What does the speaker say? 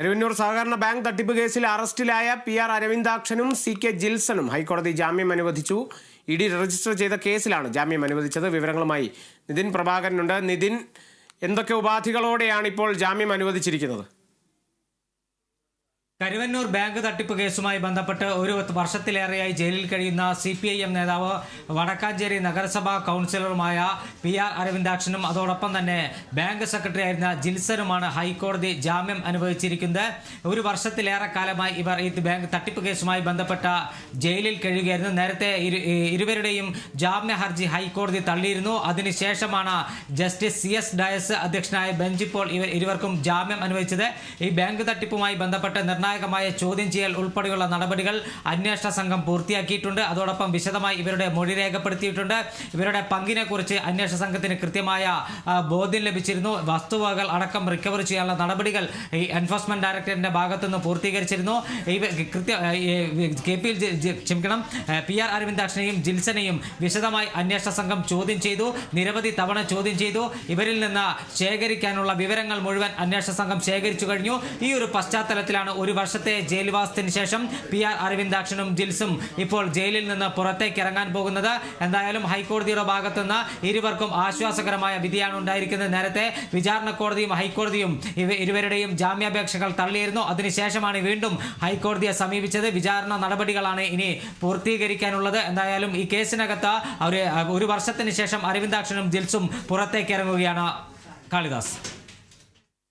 തിരുവന്നൂർ സഹകരണ ബാങ്ക് തട്ടിപ്പ് കേസിൽ അറസ്റ്റിലായ പി ആർ അരവിന്ദാക്ഷനും സി കെ ജിൽസണും ഹൈക്കോടതി ജാമ്യം അനുവദിച്ചു. ഇഡി രജിസ്റ്റർ ചെയ്ത കേസിലാണ് ജാമ്യം അനുവദിച്ചത്. വിവരങ്ങളുമായി നിതിൻ പ്രഭാകരനുണ്ട്. നിതിൻ എന്തൊക്കെ ഉപാധികളോടെയാണ് ഇപ്പോൾ ജാമ്യം അനുവദിച്ചിരിക്കുന്നത്? കരുവന്നൂർ ബാങ്ക് തട്ടിപ്പ് കേസുമായി ബന്ധപ്പെട്ട് ഒരു വർഷത്തിലേറെയായി ജയിലിൽ കഴിയുന്ന സി പി ഐ എം നേതാവ് വടക്കാഞ്ചേരി നഗരസഭാ കൗൺസിലറുമായ പി ആർ അരവിന്ദാക്ഷനും അതോടൊപ്പം തന്നെ ബാങ്ക് സെക്രട്ടറി ആയിരുന്ന ജിൽസനുമാണ് ഹൈക്കോടതി ജാമ്യം അനുവദിച്ചിരിക്കുന്നത്. ഒരു വർഷത്തിലേറെ കാലമായി ഇവർ ഈ ബാങ്ക് തട്ടിപ്പ് കേസുമായി ബന്ധപ്പെട്ട ജയിലിൽ കഴിയുകയായിരുന്നു. നേരത്തെ ഇരുവരുടെയും ജാമ്യ ഹർജി ഹൈക്കോടതി തള്ളിയിരുന്നു. അതിനുശേഷമാണ് ജസ്റ്റിസ് സി എസ് ഡയസ് അധ്യക്ഷനായ ബെഞ്ച് ഇപ്പോൾ ഇവർ ഇരുവർക്കും ജാമ്യം അനുവദിച്ചത്. ഈ ബാങ്ക് തട്ടിപ്പുമായി ബന്ധപ്പെട്ട് നിർണായകമായ ചോദ്യം ചെയ്യൽ ഉൾപ്പെടെയുള്ള നടപടികൾ അന്വേഷണ സംഘം പൂർത്തിയാക്കിയിട്ടുണ്ട്. അതോടൊപ്പം വിശദമായി ഇവരുടെ മൊഴി രേഖപ്പെടുത്തിയിട്ടുണ്ട്. ഇവരുടെ പങ്കിനെ കുറിച്ച് അന്വേഷണ സംഘത്തിന് കൃത്യമായ ബോധ്യം ലഭിച്ചിരുന്നു. വസ്തുവകകൾ അടക്കം റിക്കവർ ചെയ്യാനുള്ള നടപടികൾ ഈ എൻഫോഴ്സ്മെന്റ് ഡയറക്ടറേറ്റിന്റെ ഭാഗത്തുനിന്ന് പൂർത്തീകരിച്ചിരുന്നു. കൃത്യ കെ പി ക്ഷമിക്കണം പി ആർ അരവിന്ദാക്ഷനെയും ജിൽസനെയും വിശദമായി അന്വേഷണ സംഘം ചോദ്യം ചെയ്തു. നിരവധി തവണ ചോദ്യം ചെയ്തു. ഇവരിൽ നിന്ന് ശേഖരിക്കാനുള്ള വിവരങ്ങൾ മുഴുവൻ അന്വേഷണ സംഘം ശേഖരിച്ചു കഴിഞ്ഞു. ഈ ഒരു പശ്ചാത്തലത്തിലാണ് ഒരു വർഷത്തെ ജയിൽവാസത്തിന് ശേഷം പി ആർ അരവിന്ദാക്ഷനും ജിൽസും ഇപ്പോൾ ജയിലിൽ നിന്ന് പുറത്തേക്ക് ഇറങ്ങാൻ പോകുന്നത്. എന്തായാലും ഹൈക്കോടതിയുടെ ഭാഗത്തുനിന്ന് ഇരുവർക്കും ആശ്വാസകരമായ വിധിയാണ് ഉണ്ടായിരിക്കുന്നത്. നേരത്തെ വിചാരണ കോടതിയും ഹൈക്കോടതിയും ഇവ ഇരുവരുടെയും ജാമ്യാപേക്ഷകൾ തള്ളിയിരുന്നു. അതിനുശേഷമാണ് വീണ്ടും ഹൈക്കോടതിയെ സമീപിച്ചത്. വിചാരണ നടപടികളാണ് ഇനി പൂർത്തീകരിക്കാനുള്ളത്. എന്തായാലും ഈ കേസിനകത്ത് ഒരു ഒരു വർഷത്തിന് ശേഷം അരവിന്ദാക്ഷനും ജിൽസും പുറത്തേക്ക് ഇറങ്ങുകയാണ്. കാളിദാസ്.